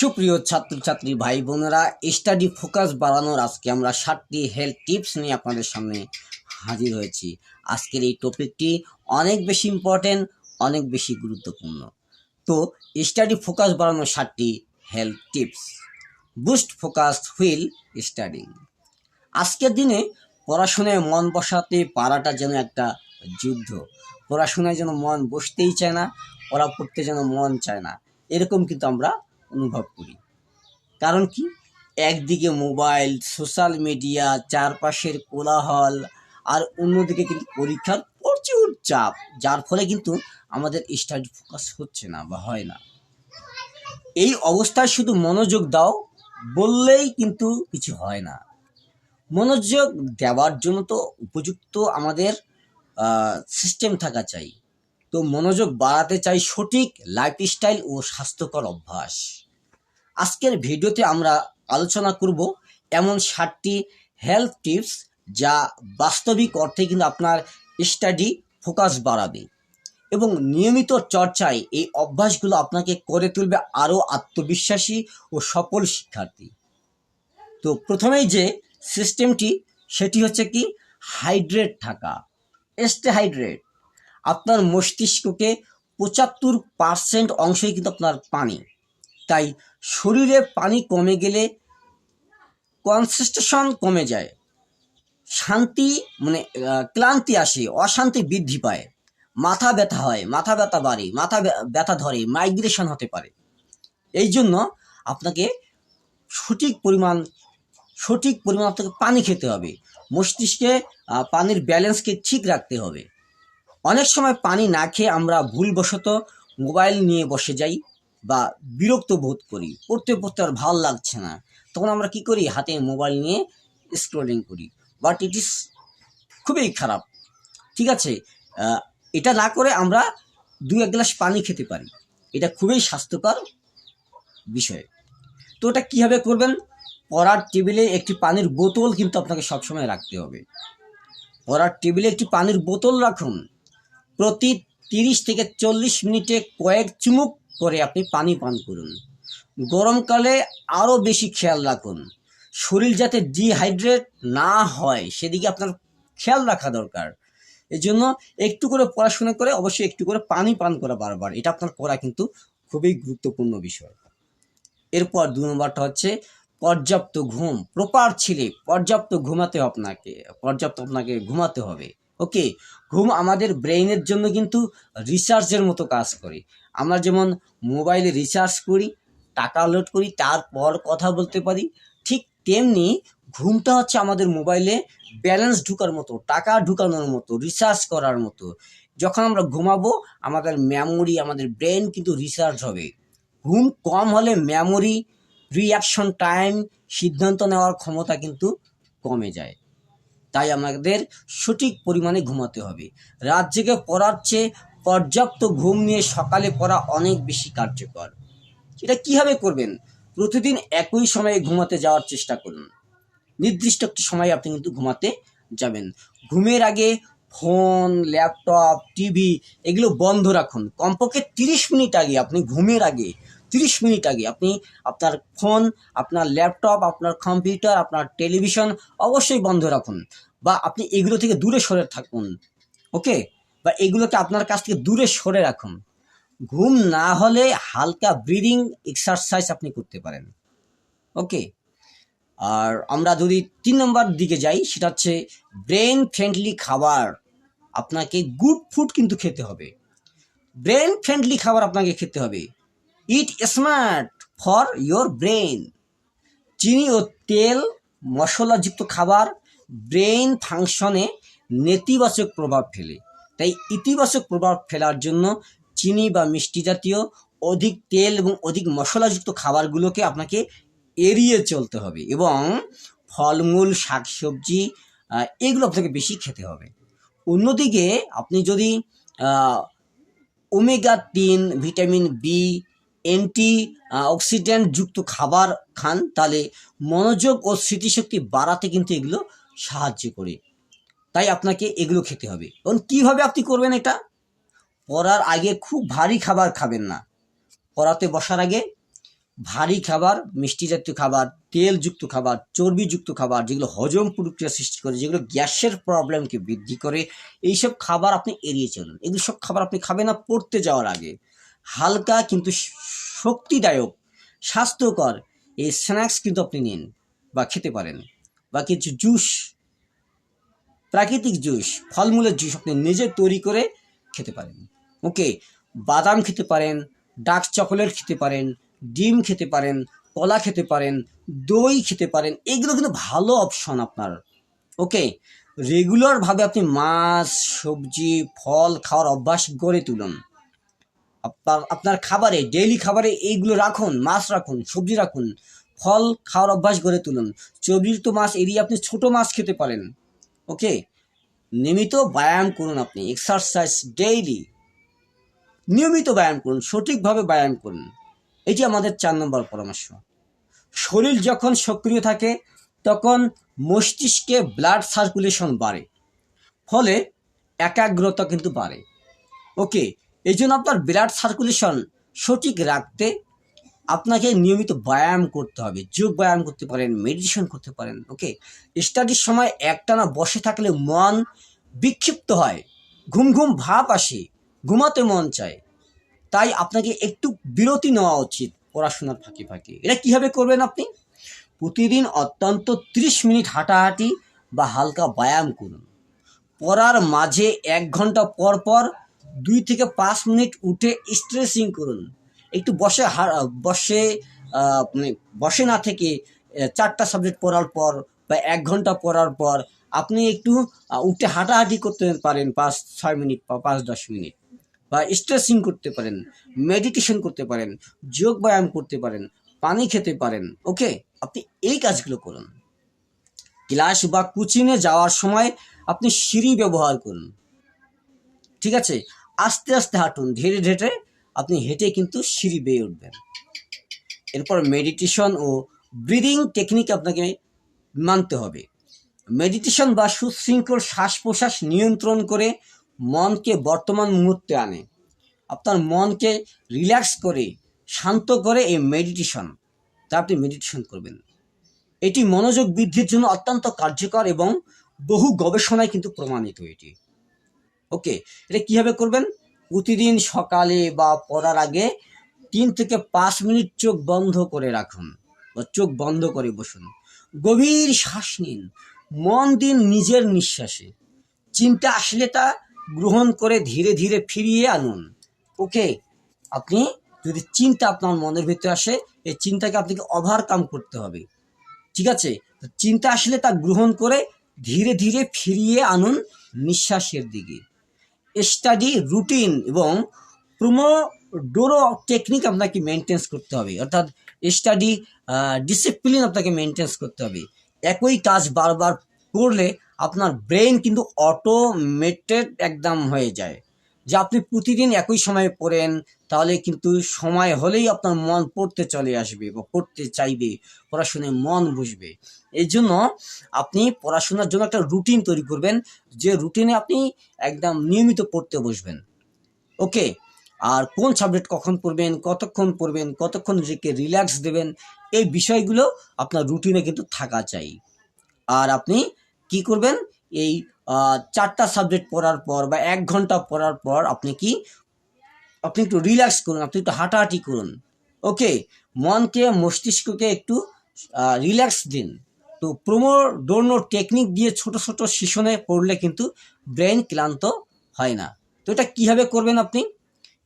সুপ্রিয় ছাত্রছাত্রী ভাই বোনেরা স্টাডি ফোকাস বাড়ানোর আজকে আমরা ষাটটি হেলথ টিপস নিয়ে আপনাদের সামনে হাজির হয়েছি। আজকের এই টপিকটি অনেক বেশি ইম্পর্টেন্ট অনেক বেশি গুরুত্বপূর্ণ। তো স্টাডি ফোকাস বাড়ানোর ষাটটি health tips boost focus while studying আজকের দিনে পড়াশোনায় মন বসাতে পারাটা যেন একটা যুদ্ধ। পড়াশোনায় যেন মন বসতেই চায় না পড়া পড়তে যেন মন চায় না। এরকম কিন্তু আমরা অনুভব করি। কারণ কি? একদিকে মোবাইল, সোশ্যাল মিডিয়া, চারপাশের কোলাহল আর অন্যদিকে কিন্তু পরীক্ষার প্রচুর চাপ, যার ফলে কিন্তু আমাদের স্টাডি ফোকাস হচ্ছে না বা হয় না। এই অবস্থায় শুধু মনোযোগ দাও, বললেই কিন্তু কিছু হয় না। মনোযোগ দেওয়ার জন্য তো উপযুক্ত আমাদের সিস্টেম থাকা চাই। তো মনোযোগ বাড়াতে চাই সঠিক লাইফস্টাইল ও স্বাস্থ্যকর অভ্যাস। আজকের ভিডিওতে আমরা আলোচনা করব এমন সাতটি হেলথ টিপস যা বাস্তবিক অর্থে কিন্তু আপনার স্টাডি ফোকাস বাড়াবে এবং নিয়মিত চর্চায় এই অভ্যাসগুলো আপনাকে করে তুলবে আরও আত্মবিশ্বাসী ও সফল শিক্ষার্থী। তো প্রথমেই যে সিস্টেমটি সেটি হচ্ছে কি? হাইড্রেট থাকা। স্টে হাইড্রেট আপনার মস্তিষ্ককে পঁচাত্তর পারসেন্ট অংশই কিন্তু আপনার পানি। তাই শরীরে পানি কমে গেলে কনসেস্টেশন কমে যায়, শান্তি মানে ক্লান্তি আসে, অশান্তি বৃদ্ধি পায়, মাথা ব্যথা হয়, মাথা ব্যথা বাড়ে, মাথা ব্য- ব্যথা ধরে মাইগ্রেশন হতে পারে। এই জন্য আপনাকে সঠিক পরিমাণ সঠিক পরিমাণ আপনাকে পানি খেতে হবে। মস্তিষ্কে পানির ব্যালেন্সকে ঠিক রাখতে হবে। অনেক সময় পানি না খেয়ে আমরা ভুলবশত মোবাইল নিয়ে বসে যাই বা বিরক্ত বোধ করি, পড়তে পড়তে আর ভালো লাগছে না। তখন আমরা কি করি? হাতে মোবাইল নিয়ে স্ক্রলিং করি। বাট ইট ইস খুবই খারাপ। ঠিক আছে? এটা না করে আমরা দু এক গ্লাস পানি খেতে পারি। এটা খুবই স্বাস্থ্যকর বিষয়। তো ওটা কীভাবে করবেন? পড়ার টেবিলে একটি পানির বোতল কিন্তু আপনাকে সবসময় রাখতে হবে। পড়ার টেবিলে একটি পানির বোতল রাখুন। প্রতি তিরিশ থেকে চল্লিশ মিনিটে কয়েক চুমুক করে আপনি পানি পান করুন। গরমকালে আরও বেশি খেয়াল রাখুন। শরীর যাতে ডিহাইড্রেট না হয়, সেদিকে আপনার খেয়াল রাখা দরকার। এই জন্য একটু করে পড়াশোনা করে অবশ্যই একটু করে পানি পান করা বারবার। এটা আপনার করা কিন্তু খুবই গুরুত্বপূর্ণ বিষয়। এরপর দু নম্বরটা হচ্ছে পর্যাপ্ত ঘুম প্রপার ছিলে পর্যাপ্ত ঘুমাতে আপনাকে, পর্যাপ্ত আপনাকে ঘুমাতে হবে। ওকে ঘুম আমাদের ব্রেইনের জন্য কিন্তু রিসার্চের মতো কাজ করে। আমরা যেমন মোবাইলে রিচার্জ করি, টাকা লোড করি, তারপর কথা বলতে পারি, ঠিক তেমনি ঘুমটা হচ্ছে আমাদের মোবাইলে ব্যালেন্স ঢুকার মতো, টাকা ঢুকানোর মতো রিসার্চ করার মতো। যখন আমরা ঘুমাবো, আমাদের মেমোরি আমাদের ব্রেন কিন্তু রিসার্চ হবে। ঘুম কম হলে মেমোরি রিয়াকশন টাইম সিদ্ধান্ত নেওয়ার ক্ষমতা কিন্তু কমে যায়। তাই আমাদের সঠিক পরিমাণে ঘুমাতে হবে। রাত জেগে পড়ার চেয়ে পর্যাপ্ত ঘুম নিয়ে সকালে পড়া অনেক বেশি কার্যকর। এটা কীভাবে করবেন? প্রতিদিন একই সময়ে ঘুমাতে যাওয়ার চেষ্টা করুন। নির্দিষ্ট একটি সময়ে আপনি কিন্তু ঘুমাতে যাবেন। ঘুমের আগে ফোন, ল্যাপটপ, টিভি এগুলো বন্ধ রাখুন। কমপক্ষে তিরিশ মিনিট আগে, আপনি ঘুমের আগে তিরিশ মিনিট আগে আপনি আপনার ফোন আপনার ল্যাপটপ আপনার কম্পিউটার আপনার টেলিভিশন অবশ্যই বন্ধ রাখুন বা আপনি এগুলো থেকে দূরে সরে থাকুন ওকে বা এগুলোকে আপনার কাছ থেকে দূরে সরে রাখুন। ঘুম না হলে হালকা ব্রিদিং এক্সারসাইজ আপনি করতে পারেন ওকে আর আমরা যদি তিন নম্বর দিকে যাই, সেটা হচ্ছে ব্রেন ফ্রেন্ডলি খাবার। আপনাকে গুড ফুড কিন্তু খেতে হবে। ব্রেন ফ্রেন্ডলি খাবার আপনাকে খেতে হবে। Eat smart for your brain চিনি ও তেল মশলাযুক্ত খাবার ব্রেন ফাংশনে নেতিবাচক প্রভাব ফেলে। তাই ইতিবাচক প্রভাব ফেলার জন্য চিনি বা মিষ্টি জাতীয় অধিক তেল এবং অধিক মশলাযুক্ত খাবারগুলোকে আপনাকে এড়িয়ে চলতে হবে এবং ফলমূল, শাকসবজি এগুলো আপনাকে বেশি খেতে হবে। অন্যদিকে আপনি যদি ওমেগা তিন ভিটামিন বি অ্যান্টি অক্সিডেন্ট যুক্ত খাবার খান, তাহলে মনোযোগ ও স্মৃতিশক্তি বাড়াতে কিন্তু এগুলো সাহায্য করে। তাই আপনাকে এগুলো খেতে হবে। এবং কীভাবে আপনি করবেন এটা? পড়ার আগে খুব ভারী খাবার খাবেন না। পড়াতে বসার আগে ভারী খাবার, মিষ্টি জাতীয় খাবার তেলযুক্ত খাবার চর্বিযুক্ত খাবার, যেগুলো হজম প্রক্রিয়া সৃষ্টি করে, যেগুলো গ্যাসের প্রবলেমকে বৃদ্ধি করে, এইসব খাবার আপনি এড়িয়ে চলুন। এগুলো সব খাবার আপনি খাবেন না, পড়তে যাওয়ার আগে। হালকা কিন্তু শক্তিদায়ক, স্বাস্থ্যকর এই স্ন্যাক্স কিন্তু আপনি নিন বা খেতে পারেন। বা কিছু জুস প্রাকৃতিক জুস ফলমূলের জুস আপনি নিজে তৈরি করে খেতে পারেন। ওকে বাদাম খেতে পারেন ডার্ক চকোলেট খেতে পারেন, ডিম খেতে পারেন, কলা খেতে পারেন, দই খেতে পারেন, এগুলো কিন্তু ভালো অপশন আপনার। ওকে রেগুলারভাবে আপনি মাছ, সবজি, ফল খাওয়ার অভ্যাস গড়ে তুলুন। আপনার আপনার খাবারে ডেইলি খাবারে এইগুলো রাখুন, মাছ রাখুন, সবজি রাখুন, ফল খাওয়ার অভ্যাস গড়ে তুলুন। চর্বিযুক্ত মাছ এড়িয়ে আপনি ছোট মাছ খেতে পারেন ওকে নিয়মিত ব্যায়াম করুন আপনি এক্সারসাইজ ডেইলি নিয়মিত ব্যায়াম করুন, সঠিকভাবে ব্যায়াম করুন। এটি আমাদের চার নম্বর পরামর্শ। শরীর যখন সক্রিয় থাকে, তখন মস্তিষ্কে ব্লাড সার্কুলেশন বাড়ে, ফলে একাগ্রতা কিন্তু বাড়ে ওকে এই জন্য আপনার ব্লাড সার্কুলেশন সঠিক রাখতে আপনাকে নিয়মিত ব্যায়াম করতে হবে। যোগ ব্যায়াম করতে পারেন মেডিটেশন করতে পারেন ওকে স্টাডির সময় একটানা বসে থাকলে মন বিক্ষিপ্ত হয়, ঘুম ঘুম ভাব আসে, ঘুমাতে মন চায়। তাই আপনাকে একটু বিরতি নেওয়া উচিত পড়াশোনার ফাঁকে ফাঁকে। এটা কীভাবে করবেন আপনি? প্রতিদিন অত্যন্ত ত্রিশ মিনিট হাঁটাহাঁটি বা হালকা ব্যায়াম করুন। পড়ার মাঝে এক ঘণ্টা পর পর দুই থেকে পাঁচ মিনিট উঠে স্ট্রেচিং করুন। একটু বসে বসে মানে বসে না থেকে চারটা সাবজেক্ট পড়ার পর বা এক ঘণ্টা পড়ার পর আপনি একটু উঠে হাঁটাহাঁটি করতে পারেন পাঁচ, ছয় মিনিট বা পাঁচ, দশ মিনিট। বা স্ট্রেচিং করতে পারেন মেডিটেশন করতে পারেন, যোগ ব্যায়াম করতে পারেন, পানি খেতে পারেন ওকে আপনি এই কাজগুলো করুন। ক্লাস বা কোচিংয়ে যাওয়ার সময় আপনি সিঁড়ি ব্যবহার করুন। ঠিক আছে? আস্তে আস্তে হাঁটুন, ধীরে ধীরে আপনি হেঁটে কিন্তু সিঁড়ি বেয়ে উঠবেন। এরপর মেডিটেশন ও ব্রিদিং টেকনিক আপনাকে মানতে হবে। মেডিটেশন বা সুশৃঙ্খল শ্বাস প্রশ্বাস নিয়ন্ত্রণ করে মনকে বর্তমান মুহূর্তে আনে। আপনার মনকে রিল্যাক্স করে, শান্ত করে এই মেডিটেশন তা আপনি মেডিটেশন করবেন। এটি মনোযোগ বৃদ্ধির জন্য অত্যন্ত কার্যকর এবং বহু গবেষণায় কিন্তু প্রমাণিত এটি। ওকে, এটা কীভাবে করবেন? প্রতিদিন সকালে বা পড়ার আগে তিন থেকে পাঁচ মিনিট চোখ বন্ধ করে রাখুন বা চোখ বন্ধ করে বসুন। গভীর শ্বাস নিন, মন দিন নিজের নিঃশ্বাসে। চিন্তা আসলে তা গ্রহণ করে ধীরে ধীরে ফিরিয়ে আনুন। ওকে, আপনি যদি চিন্তা আপনার মনের ভিতরে আসে, এই চিন্তাকে আপনাকে ওভারকাম করতে হবে। ঠিক আছে? চিন্তা আসলে তা গ্রহণ করে ধীরে ধীরে ফিরিয়ে আনুন নিঃশ্বাসের দিকে। স্টাডি রুটিন এবং প্রোমোডোরো টেকনিক আপনাকে মেনটেন্স করতে হবে। অর্থাৎ স্টাডি ডিসিপ্লিন আপনাকে মেনটেন্স করতে হবে। একই কাজ বারবার করলে আপনার ব্রেন কিন্তু অটোমেটেড একদম হয়ে যায়। যে আপনি প্রতিদিন একই সময়ে পড়েন, তাহলে কিন্তু সময় হলেই আপনার মন পড়তে চলে আসবে বা পড়তে চাইবে পড়াশোনায় মন বসবে। এই জন্য আপনি পড়াশোনার জন্য একটা রুটিন তৈরি করবেন, যে রুটিনে আপনি একদম নিয়মিত পড়তে বসবেন। ওকে আর কোন সাবজেক্ট কখন পড়বেন, কতক্ষণ পড়বেন, কতক্ষণ নিজেকে রিল্যাক্স দেবেন, এই বিষয়গুলো আপনার রুটিনে কিন্তু থাকা চাই। আর আপনি কি করবেন, এই চারটা সাবজেক্ট পড়ার পর বা এক ঘণ্টা পড়ার পর আপনি কি, আপনি একটু রিল্যাক্স করুন, আপনি একটু হাঁটাহাঁটি করুন। ওকে মনকে, মস্তিষ্ককে একটু রিল্যাক্স দিন। তো প্রোমোডোনো টেকনিক দিয়ে ছোট ছোট সেশনে পড়লে কিন্তু ব্রেন ক্লান্ত হয় না। তো এটা কীভাবে করবেন আপনি?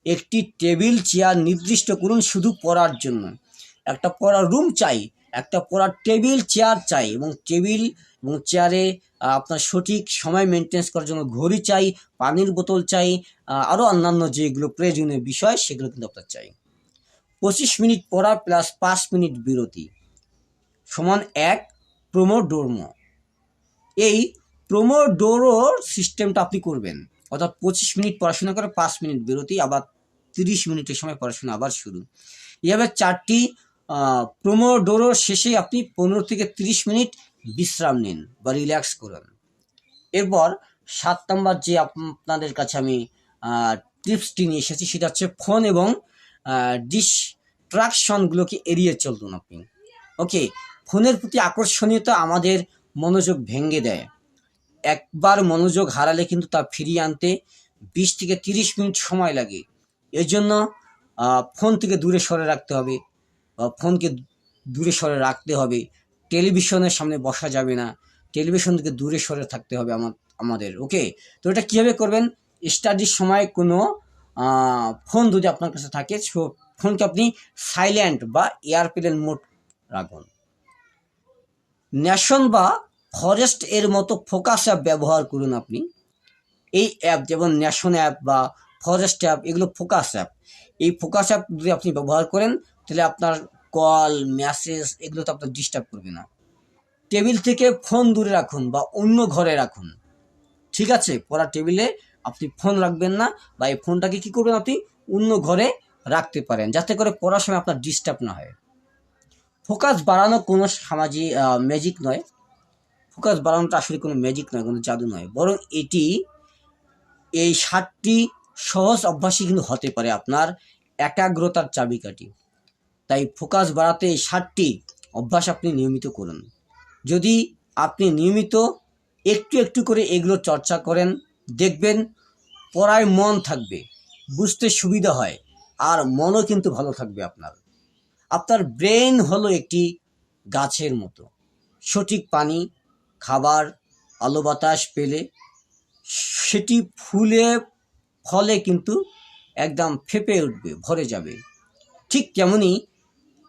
একটি টেবিল চেয়ার নির্দিষ্ট করুন শুধু পড়ার জন্য। একটা পড়ার রুম চাই, একটা পড়ার টেবিল চেয়ার চাই এবং টেবিল এবং চেয়ারে আপনার সঠিক সময় মেনটেন্স করার জন্য ঘড়ি চাই, পানির বোতল চাই আরও অন্যান্য যেগুলো প্রয়োজনীয় বিষয় সেগুলো কিন্তু আপনার চাই। পঁচিশ মিনিট পড়া প্লাস পাঁচ মিনিট বিরতি। সমান এক প্রোমোডোর্মো। এই প্রোমোডোরো সিস্টেমটা আপনি করবেন। অর্থাৎ পঁচিশ মিনিট পড়াশোনা করে পাঁচ মিনিট বিরতি, আবার তিরিশ মিনিটের সময় পড়াশোনা আবার শুরু। এইভাবে চারটি প্রোমোডোরো শেষে আপনি পনেরো থেকে তিরিশ মিনিট বিশ্রাম নিন বা রিল্যাক্স করুন। এরপর সাত নম্বর যে আপনাদের কাছে আমি টিপসটি নিয়ে এসেছি, সেটা হচ্ছে ফোন এবং ডিস ডিস্ট্রাকশনগুলোকে এড়িয়ে চলুন আপনি। ওকে ফোনের প্রতি আকর্ষণীয়তা আমাদের মনোযোগ ভেঙে দেয়। একবার মনোযোগ হারালে কিন্তু তা ফিরিয়ে আনতে বিশ থেকে তিরিশ মিনিট সময় লাগে। এর জন্য ফোন থেকে দূরে সরে রাখতে হবে। ফোনকে দূরে সরে রাখতে হবে। টেলিভিশনের সামনে বসা যাবে না। টেলিভিশন থেকে দূরে সরে থাকতে হবে আমা- আমাদের, ওকে? তো এটা কীভাবে করবেন? স্টাডির সময় কোনো ফোন যদি আপনার কাছে থাকে, সো ফোনকে আপনি সাইলেন্ট বা এয়ারপ্লেন মোড রাখুন। ন্যাশন বা ফরেস্ট এর মতো ফোকাস অ্যাপ ব্যবহার করুন আপনি। এই অ্যাপ যেমন ন্যাশন অ্যাপ বা ফরেস্ট অ্যাপ, এগুলো ফোকাস অ্যাপ। এই ফোকাস অ্যাপ যদি আপনি ব্যবহার করেন, তাহলে আপনার কল, মেসেজ এগুলো তো আপনার ডিস্টার্ব করবে না। টেবিল থেকে ফোন দূরে রাখুন বা অন্য ঘরে রাখুন। ঠিক আছে? পড়ার টেবিলে আপনি ফোন রাখবেন না বা এই ফোনটাকে কি করবেন আপনি? অন্য ঘরে রাখতে পারেন, যাতে করে পড়ার সময় আপনার ডিস্টার্ব না হয়। ফোকাস বাড়ানো কোনো সামাজিক ম্যাজিক নয়। ফোকাস বাড়ানোটা আসলে কোনো ম্যাজিক নয়, কোনো জাদু নয়। বরং এটি এই সাতটি সহজ অভ্যাসই কিন্তু হতে পারে আপনার একাগ্রতার চাবিকাঠি। তাই ফোকাস বাড়াতে এই সাতটি অভ্যাস আপনি নিয়মিত করুন। যদি আপনি নিয়মিত একটু একটু করে এগুলো চর্চা করেন, দেখবেন পড়ায় মন থাকবে, বুঝতে সুবিধা হয়, আর মনও কিন্তু ভালো থাকবে আপনার। আপনার ব্রেন হলো একটি গাছের মতো। সঠিক পানি, খাবার, আলো বাতাস পেলে সেটি ফুলে, ফলে কিন্তু একদম ফেপে উঠবে, ভরে যাবে। ঠিক তেমনই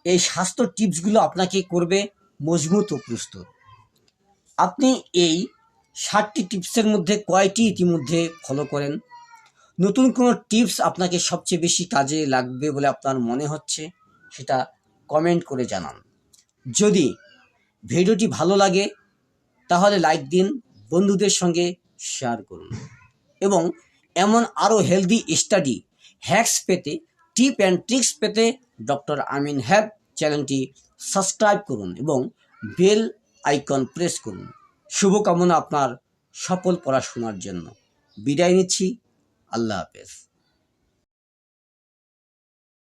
এই স্বাস্থ্য টিপসগুলো আপনাকে করবে মজবুত ও প্রস্তুত। আপনি এই ষাটটি টিপসের মধ্যে কয়টি ইতিমধ্যে ফলো করেন? নতুন কোনো টিপস আপনাকে সবচেয়ে বেশি কাজে লাগবে বলে আপনার মনে হচ্ছে? সেটা কমেন্ট করে জানান। যদি ভিডিওটি ভালো লাগে, তাহলে লাইক দিন, বন্ধুদের সঙ্গে শেয়ার করুন। এবং এমন আরও হেলদি স্টাডি হ্যাকস পেতে টিপ অ্যান্ড ট্রিক্স পেতে ডক্টর আমিন হ্যাব চ্যানেলটি সাবস্ক্রাইব করুন এবং বেল আইকন প্রেস করুন। শুভকামনা আপনার সফল পড়াশোনার জন্য। বিদায় নিচ্ছি। আল্লাহ হাফেজ।